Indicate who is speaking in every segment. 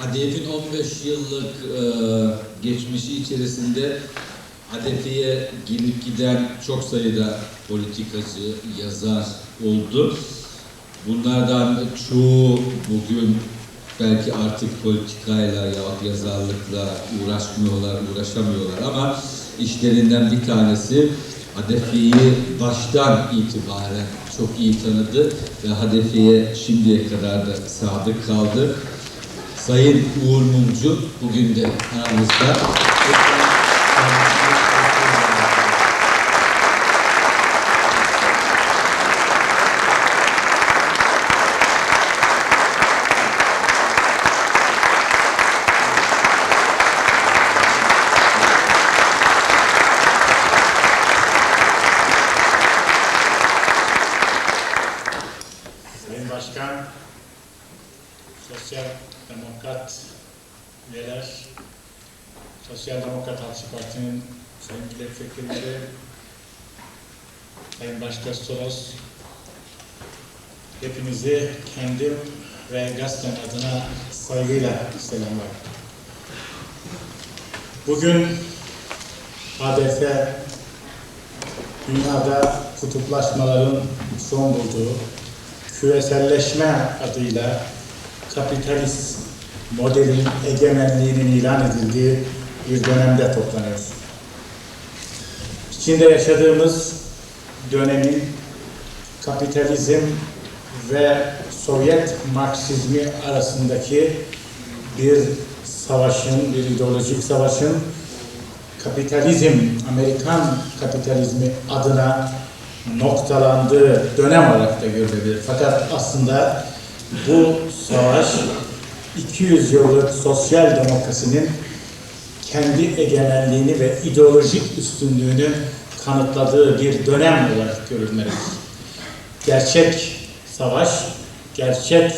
Speaker 1: ADEF'in 15 yıllık e, geçmişi içerisinde ADEF'e gelip giden çok sayıda politikacı, yazar oldu. Bunlardan çoğu bugün belki artık politikayla ya yazarlıkla uğraşmıyorlar, uğraşamıyorlar ama işlerinden bir tanesi Hadefi'yi baştan itibaren çok iyi tanıdı ve Hadefi'ye şimdiye kadar da sadık kaldı. Sayın Uğur Mumcu bugün de aramızda.
Speaker 2: Sayın Başkan, Sosyal Demokrat üyeler, Sosyal Demokrat Halkçı Parti'nin Sayın Milletvekilleri, Soros, hepinizi kendim ve gazetem adına saygıyla selamlar. Bugün HDF dünyada kutuplaşmaların son bulduğu küreselleşme adıyla kapitalist modelin egemenliğinin ilan edildiği bir dönemde toplanıyoruz. İçinde yaşadığımız dönemin kapitalizm ve Sovyet Marksizmi arasındaki bir savaşın, bir ideolojik savaşın kapitalizm, Amerikan kapitalizmi adına noktalandığı dönem olarak da görülebilir. Fakat aslında bu savaş 200 yıllık sosyal demokrasinin kendi egemenliğini ve ideolojik üstünlüğünü kanıtladığı bir dönem olarak görülmelidir. Gerçek savaş, gerçek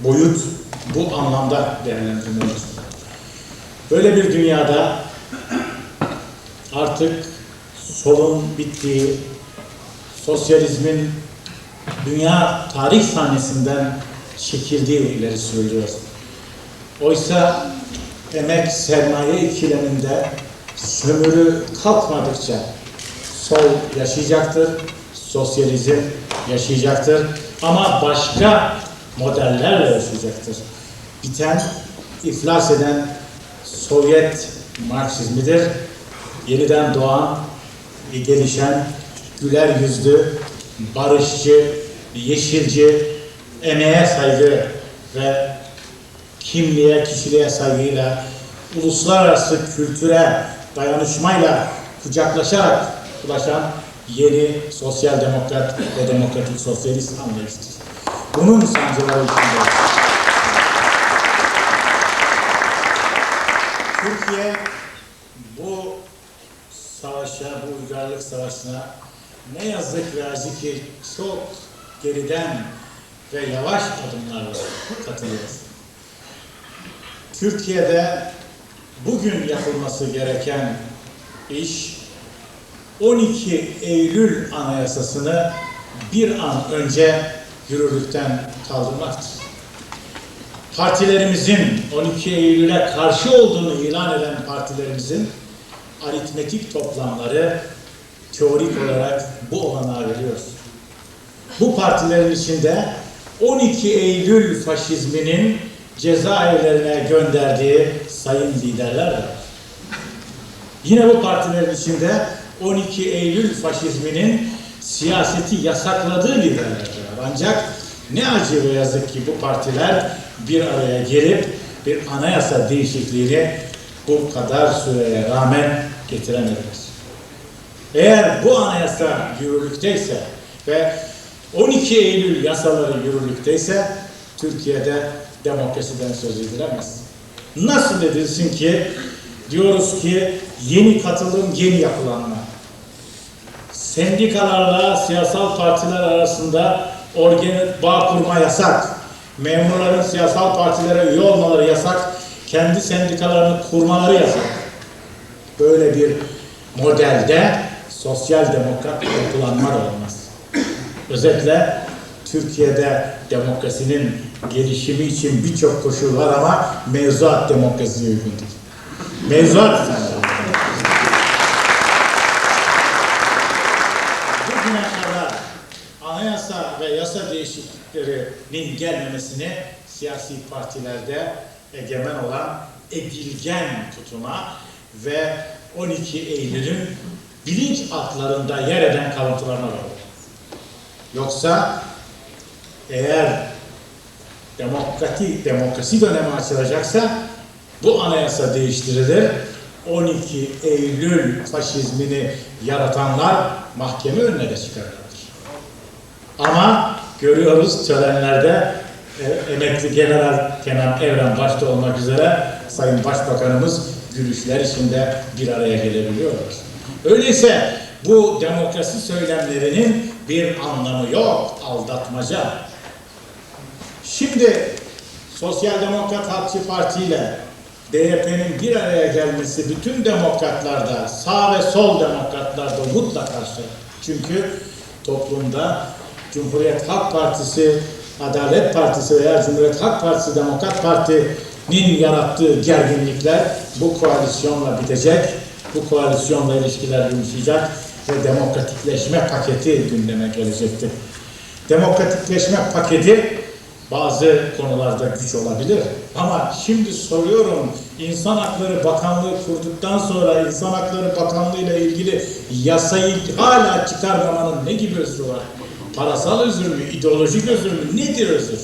Speaker 2: boyut bu anlamda değerlendirilmelidir. Böyle bir dünyada artık solun bittiği, sosyalizmin dünya tarih sahnesinden çekildiği ileri sürülüyor. Oysa emek sermaye ikileminde sömürü kalkmadıkça sol yaşayacaktır, sosyalizm yaşayacaktır ama başka modellerle yaşayacaktır. Biten, iflas eden Sovyet Marksizmidir. Yeniden doğan, gelişen güler yüzlü, barışçı, yeşilci, emeğe saygı ve kimliğe, kişiliğe saygıyla, uluslararası kültüre dayanışmayla kucaklaşarak ulaşan yeni sosyal demokrat ve demokratik sosyalist anlayıştır. Bunun sancıları içindeyiz. Türkiye bu savaşa, bu uygarlık savaşına ne yazık ve ki çok geriden ve yavaş adımlarla katılıyor. Türkiye'de bugün yapılması gereken iş 12 Eylül Anayasası'nı bir an önce yürürlükten kaldırmaktır. Partilerimizin 12 Eylül'e karşı olduğunu ilan eden partilerimizin aritmetik toplamları teorik olarak bu olanağı veriyor. Bu partilerin içinde 12 Eylül faşizminin cezaevlerine gönderdiği sayın liderler var. Yine bu partilerin içinde 12 Eylül faşizminin siyaseti yasakladığı liderler var. Ancak ne acı ve yazık ki bu partiler bir araya gelip bir anayasa değişikliğini bu kadar süreye rağmen getiremediler. Eğer bu anayasa yürürlükteyse ve 12 Eylül yasaları yürürlükteyse Türkiye'de demokrasiden söz edilemez. Nasıl edilsin ki diyoruz ki yeni katılım, yeni yapılanma. Sendikalarla siyasal partiler arasında organik bağ kurma yasak. Memurların siyasal partilere üye olmaları yasak. Kendi sendikalarını kurmaları yasak. Böyle bir modelde sosyal demokrat yapılanma da olmaz. Özetle Türkiye'de demokrasinin gelişimi için birçok koşul var ama mevzuat demokrasiye uygun değil. Mevzuat bugüne kadar anayasa değişikliklerinin gelmemesini siyasi partilerde egemen olan edilgen tutuma ve 12 Eylül'ün bilinç altlarında yer eden kalıntılarına bağlı. Yoksa eğer demokratik demokrasi dönemi açılacaksa bu anayasa değiştirilir. 12 Eylül faşizmini yaratanlar mahkeme önüne de çıkarırlar. Ama görüyoruz törenlerde e, emekli General Kenan Evren başta olmak üzere Sayın Başbakanımız gülüşler içinde bir araya gelebiliyorlar. Öyleyse bu demokrasi söylemlerinin bir anlamı yok, aldatmaca. Şimdi Sosyal Demokrat Halkçı Parti ile DYP'nin bir araya gelmesi bütün demokratlarda, sağ ve sol demokratlarda mutlaka şart. Çünkü toplumda Cumhuriyet Halk Partisi, Adalet Partisi veya Cumhuriyet Halk Partisi, Demokrat Parti'nin yarattığı gerginlikler bu koalisyonla bitecek. Bu koalisyonla ilişkiler yumuşayacak ve demokratikleşme paketi gündeme gelecektir. Demokratikleşme paketi bazı konularda güç olabilir. Ama şimdi soruyorum, İnsan Hakları Bakanlığı kurduktan sonra İnsan Hakları Bakanlığı ile ilgili yasayı hala çıkarmamanın ne gibi özrü var? Parasal özür mü, ideolojik özür mü, nedir özür?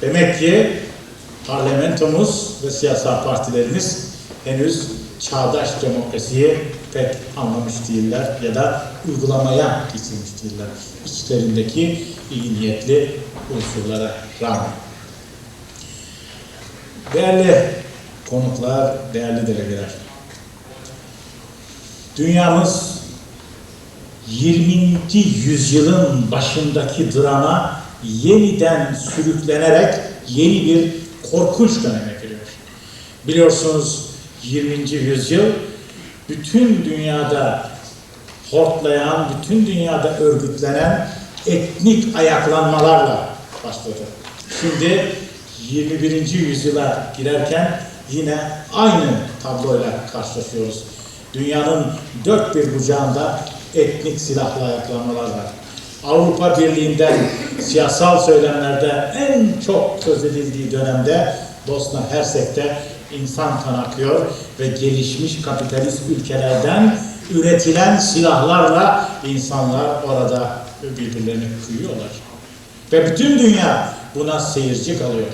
Speaker 2: Demek ki parlamentomuz ve siyasal partilerimiz henüz çağdaş demokrasiyi pek anlamış değiller ya da uygulamaya geçirmiş değiller. İçlerindeki iyi niyetli unsurlara rağmen. Değerli konuklar, değerli delegeler. Dünyamız 20. yüzyılın başındaki drama yeniden sürüklenerek yeni bir korkunç döneme giriyor. Biliyorsunuz 20. yüzyıl bütün dünyada hortlayan, bütün dünyada örgütlenen etnik ayaklanmalarla başladı. Şimdi 21. yüzyıla girerken yine aynı tabloyla karşılaşıyoruz. Dünyanın dört bir bucağında etnik silahlı ayaklanmalar var. Avrupa Birliği'nden siyasal söylemlerde en çok söz edildiği dönemde Bosna Hersek'te insan kan akıyor ve gelişmiş kapitalist ülkelerden üretilen silahlarla insanlar orada birbirlerini kıyıyorlar. Ve bütün dünya buna seyirci kalıyor.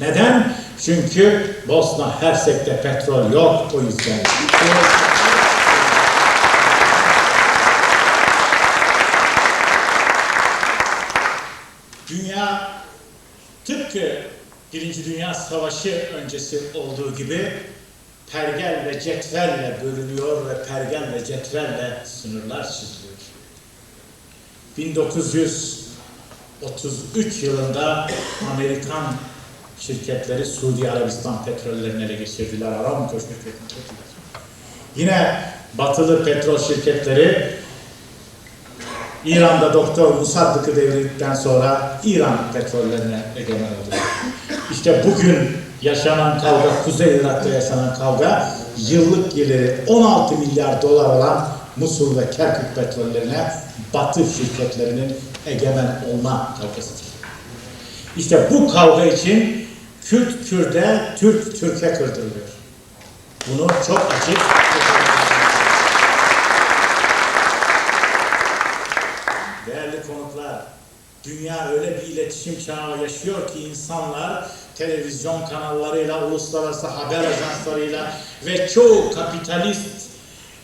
Speaker 2: Neden? Çünkü Bosna Hersek'te petrol yok o yüzden. Dünya tıpkı Birinci Dünya Savaşı öncesi olduğu gibi pergel ve cetvelle bölünüyor ve pergel ve cetvelle sınırlar çiziliyor. 1933 yılında Amerikan şirketleri Suudi Arabistan petrollerini ele geçirdiler. Aramco şirketini çektiler. Yine batılı petrol şirketleri İran'da Doktor Musaddık'ı devirdikten sonra İran petrollerine egemen oldu. İşte bugün yaşanan kavga, Kuzey Irak'ta yaşanan kavga yıllık geliri 16 milyar dolar olan Musul ve Kerkük petrollerine Batı şirketlerinin egemen olma kavgasıdır. İşte bu kavga için Kürt Kürt'e, Türk Türk'e kırdırılıyor. Bunu çok açık Değerli konuklar, dünya öyle bir iletişim çağı yaşıyor ki insanlar televizyon kanallarıyla, uluslararası haber ajanslarıyla ve çoğu kapitalist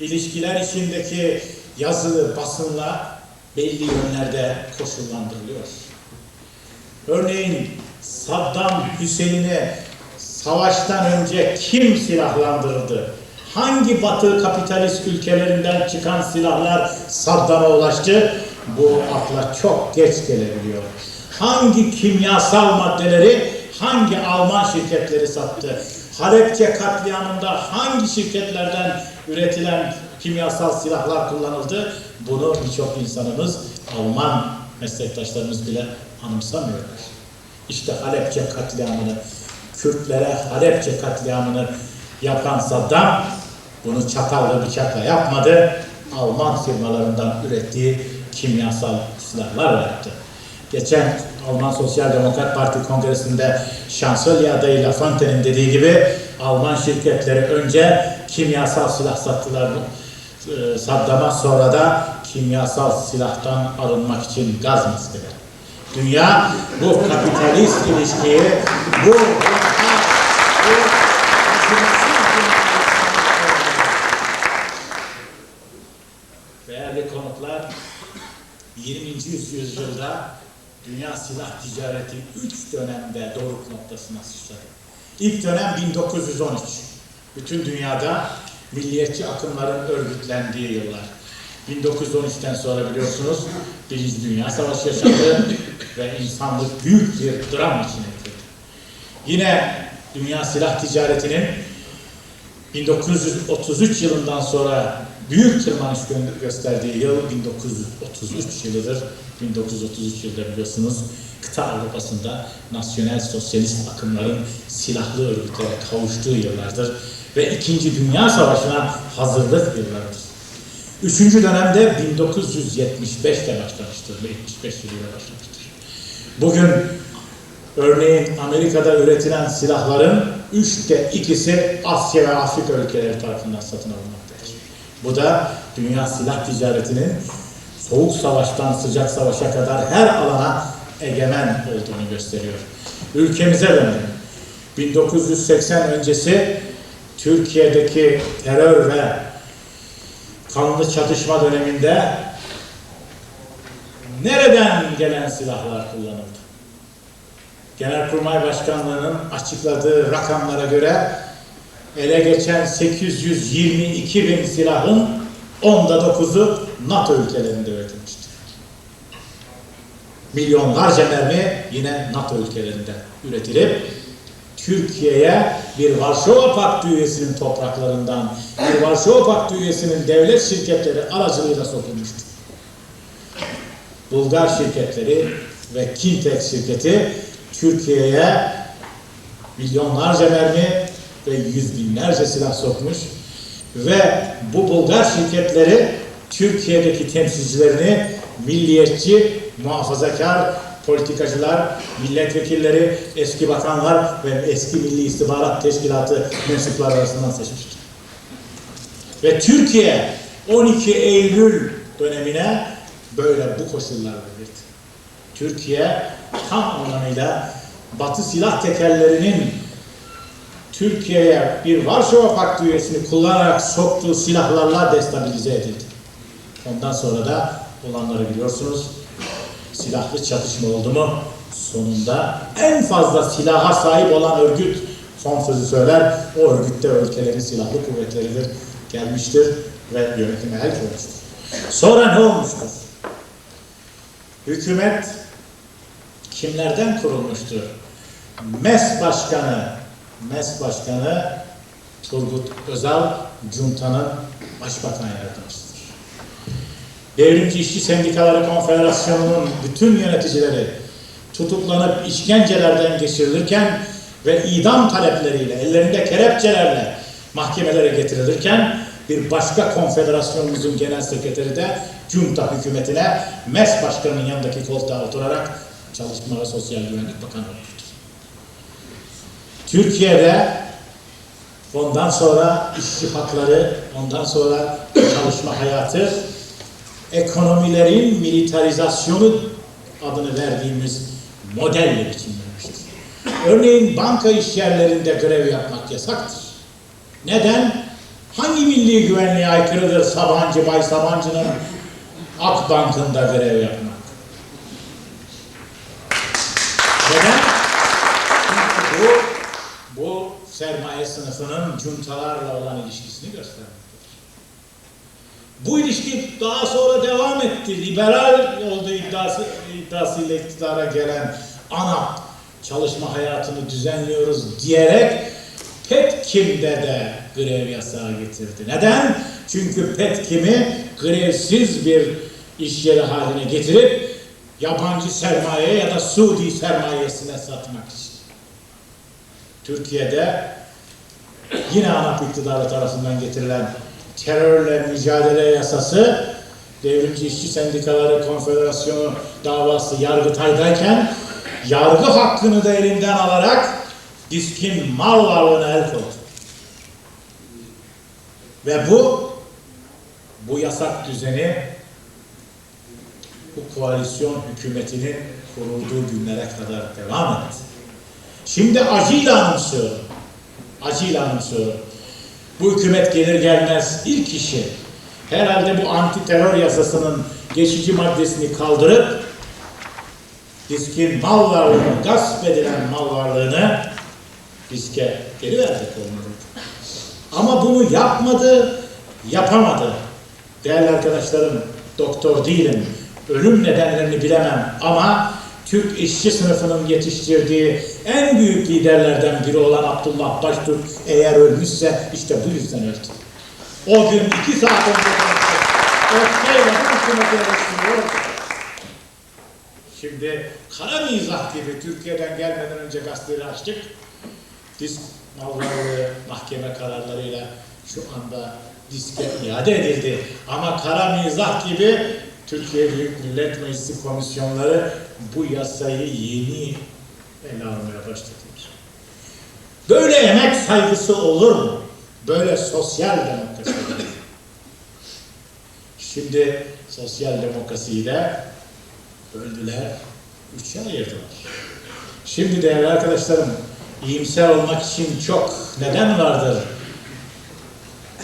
Speaker 2: ilişkiler içindeki yazılı basınla belli yönlerde koşullandırılıyor. Örneğin Saddam Hüseyin'i savaştan önce kim silahlandırdı? Hangi batı kapitalist ülkelerinden çıkan silahlar Saddam'a ulaştı? Bu akla çok geç gelebiliyor. Hangi kimyasal maddeleri hangi Alman şirketleri sattı? Halepçe katliamında hangi şirketlerden üretilen kimyasal silahlar kullanıldı? Bunu birçok insanımız, Alman meslektaşlarımız bile anımsamıyorlar. İşte Halepçe katliamını, Kürtlere Halepçe katliamını yapan Saddam bunu çatal ve bıçakla yapmadı. Alman firmalarından ürettiği kimyasal silahlarla yaptı. Geçen Alman Sosyal Demokrat Parti Kongresi'nde şansölye adayı Lafontaine'in dediği gibi Alman şirketleri önce kimyasal silah sattılar e, Saddam'a sonra da kimyasal silahtan arınmak için gaz maskeli. Dünya bu kapitalist ilişkiyi, bu bu Değerli konuklar, 20. yüzyılda dünya silah ticareti 3 dönemde doruk noktasına sıçradı. İlk dönem 1913. Bütün dünyada milliyetçi akımların örgütlendiği yıllar. 1913'ten sonra biliyorsunuz Birinci Dünya Savaşı yaşandı ve insanlık büyük bir dram içine girdi. Yine dünya silah ticaretinin 1933 yılından sonra büyük tırmanış gö- gösterdiği yıl 1933 yılıdır. 1933 yılında biliyorsunuz kıta Avrupa'sında nasyonel sosyalist akımların silahlı örgütlere kavuştuğu yıllardır ve İkinci Dünya Savaşı'na hazırlık yıllarıdır. Üçüncü dönemde 1975'te başlamıştır ve 75 yılıyla başlamıştır. Bugün örneğin Amerika'da üretilen silahların üçte ikisi Asya ve Afrika ülkeleri tarafından satın alınmaktadır. Bu da dünya silah ticaretinin soğuk savaştan sıcak savaşa kadar her alana egemen olduğunu gösteriyor. Ülkemize dönelim. 1980 öncesi Türkiye'deki terör ve kanlı çatışma döneminde nereden gelen silahlar kullanıldı? Genelkurmay Başkanlığı'nın açıkladığı rakamlara göre ele geçen 822 bin silahın onda dokuzu NATO ülkelerinde üretilmiştir. Milyonlarca mermi yine NATO ülkelerinde üretilip Türkiye'ye bir Varşova Paktı üyesinin topraklarından, bir Varşova Paktı üyesinin devlet şirketleri aracılığıyla sokulmuştur. Bulgar şirketleri ve Kintex şirketi Türkiye'ye milyonlarca mermi ve yüz binlerce silah sokmuş ve bu Bulgar şirketleri Türkiye'deki temsilcilerini milliyetçi, muhafazakar politikacılar, milletvekilleri, eski bakanlar ve eski Milli İstihbarat Teşkilatı mensupları arasından seçmiştir. Ve Türkiye 12 Eylül dönemine böyle bu koşullarla girdi. Türkiye tam anlamıyla Batı silah tekerlerinin Türkiye'ye bir Varşova Paktı üyesini kullanarak soktuğu silahlarla destabilize edildi. Ondan sonra da olanları biliyorsunuz. Silahlı çatışma oldu mu sonunda en fazla silaha sahip olan örgüt son sözü söyler. O örgütte ülkelerin silahlı kuvvetleridir gelmiştir ve yönetime el koymuştur. Sonra ne olmuştur? Hükümet kimlerden kurulmuştur? MES Başkanı, MES Başkanı Turgut Özal, Cunta'nın Başbakan Yardımcısıdır. Devrimci İşçi Sendikaları Konfederasyonu'nun bütün yöneticileri tutuklanıp işkencelerden geçirilirken ve idam talepleriyle, ellerinde kelepçelerle mahkemelere getirilirken bir başka konfederasyonumuzun genel sekreteri de Junta hükümetine MES Başkanı'nın yanındaki koltuğa oturarak Çalışma Sosyal Güvenlik Bakanı olmuştur. Türkiye'de ondan sonra işçi hakları, ondan sonra çalışma hayatı, ekonomilerin militarizasyonu adını verdiğimiz modelle biçimlenmiştir. Örneğin banka işyerlerinde görev yapmak yasaktır. Neden? Hangi milli güvenliğe aykırıdır Sabancı, Bay Sabancı'nın Akbank'ında görev yapmak? Neden? Çünkü bu, bu sermaye sınıfının cuntalarla olan ilişkisini göstermektedir. Bu ilişki daha sonra devam etti. Liberal olduğu iddiası, iddiasıyla iktidara gelen ANAP çalışma hayatını düzenliyoruz diyerek Petkim'de de grev yasağı getirdi. Neden? Çünkü Petkim'i grevsiz bir iş yeri haline getirip yabancı sermaye ya da Suudi sermayesine satmak için. Türkiye'de yine ANAP iktidarı tarafından getirilen terörle mücadele yasası Devrimci İşçi Sendikaları Konfederasyonu davası Yargıtay'dayken yargı hakkını da elinden alarak diskin mal varlığına el koydu. Ve bu bu yasak düzeni bu koalisyon hükümetinin kurulduğu günlere kadar devam etti. Şimdi acıyla anımsıyorum. Acıyla anımsıyorum. Bu hükümet gelir gelmez ilk işi herhalde bu anti terör yasasının geçici maddesini kaldırıp diskin mal varlığını, gasp edilen mal varlığını diske geri verecek olmalı. Ama bunu yapmadı, yapamadı. Değerli arkadaşlarım, doktor değilim, ölüm nedenlerini bilemem ama Türk işçi sınıfının yetiştirdiği en büyük liderlerden biri olan Abdullah Baştürk eğer ölmüşse işte bu yüzden öldü. O gün iki saat önce. Öfkeyle bu hükümeti. Şimdi kara mizah gibi Türkiye'den gelmeden önce gazeteleri açtık. Disk malları mahkeme kararlarıyla şu anda diske iade edildi. Ama kara mizah gibi Türkiye Büyük Millet Meclisi komisyonları bu yasayı yeni ele almaya başladılar. Böyle emek saygısı olur mu? Böyle sosyal demokrasi olur mu? Şimdi sosyal demokrasiyi de böldüler, üçe ayırdılar. Şimdi değerli arkadaşlarım, iyimser olmak için çok neden vardır.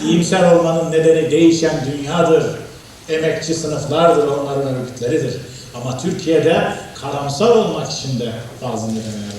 Speaker 2: İyimser olmanın nedeni değişen dünyadır. Emekçi sınıflardır, onların örgütleridir. Ama Türkiye'de karamsar olmak için de bazı nedenler vardır.